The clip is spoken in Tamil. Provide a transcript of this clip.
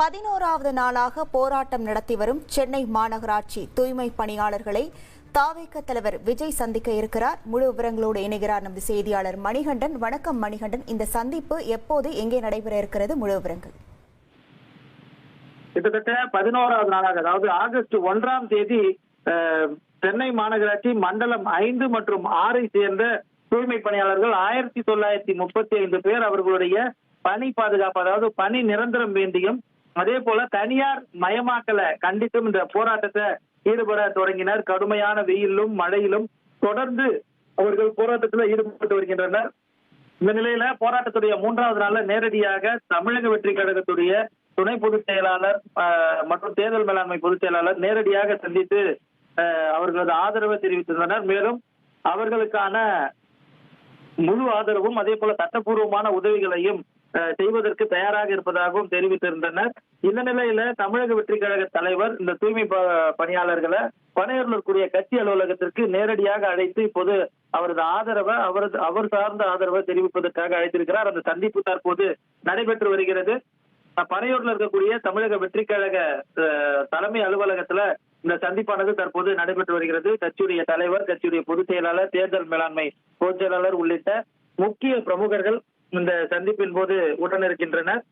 பதினோராவது நாளாக போராட்டம் நடத்தி வரும் சென்னை மாநகராட்சி தூய்மை பணியாளர்களை தாவேக்க தலைவர் விஜய் சந்திக்க இருக்கிறார். முழு விவரங்களோடு இணைகிறார் நமது செய்தியாளர் மணிகண்டன். வணக்கம் மணிகண்டன். இந்த சந்திப்பு எப்போது எங்கே நடைபெற இருக்கிறது? முழு விவரங்கள். கிட்டத்தட்ட பதினோராவது நாளாக அதாவது ஆகஸ்ட் ஒன்றாம் தேதி அஹ், சென்னை மாநகராட்சி மண்டலம் ஐந்து மற்றும் ஆறை சேர்ந்த தூய்மை பணியாளர்கள் ஆயிரத்தி தொள்ளாயிரத்தி முப்பத்தி ஐந்து பேர் அவர்களுடைய பணி பாதுகாப்பு அதாவது பணி நிரந்தரம் வேண்டியும் அதே போல தனியார் மயமாக்கலை கண்டித்தும் இந்த போராட்டத்தை ஈடுபட தொடங்கினர். கடுமையான வெயிலும் மழையிலும் தொடர்ந்து அவர்கள் போராட்டத்தில் ஈடுபட்டு வருகின்றனர். இந்த நிலையில போராட்டத்துடைய மூன்றாவது நாள்ல நேரடியாக தமிழக வெற்றி கழகத்துடைய துணை பொதுச் செயலாளர் மற்றும் தேர்தல் மேலாண்மை பொதுச் செயலாளர் நேரடியாக சந்தித்து அவர்களது ஆதரவை தெரிவித்திருந்தனர். மேலும் அவர்களுக்கான முழு ஆதரவும் அதே போல சட்டப்பூர்வமான உதவிகளையும் செய்வதற்கு தயாராக இருப்பதாகவும் தெரிவித்திருந்தனர். இந்த நிலையில தமிழக வெற்றி கழக தலைவர் இந்த தூய்மை பணியாளர்களை பனையூர்லக்கூடிய கட்சி அலுவலகத்திற்கு நேரடியாக அழைத்து இப்போது அவரது ஆதரவை அவரது அவர் சார்ந்த ஆதரவை தெரிவிப்பதற்காக அழைத்திருக்கிறார். அந்த சந்திப்பு தற்போது நடைபெற்று வருகிறது. பனையூர்ல இருக்கக்கூடிய தமிழக வெற்றி கழக அஹ், தலைமை அலுவலகத்துல இந்த சந்திப்பானது தற்போது நடைபெற்று வருகிறது. கட்சியுடைய தலைவர் கட்சியுடைய பொதுச் செயலாளர் தேர்தல் மேலாண்மை பொதுச் செயலாளர் உள்ளிட்ட முக்கிய பிரமுகர்கள் இந்த சந்திப்பின் போது உடனிருக்கின்றனர்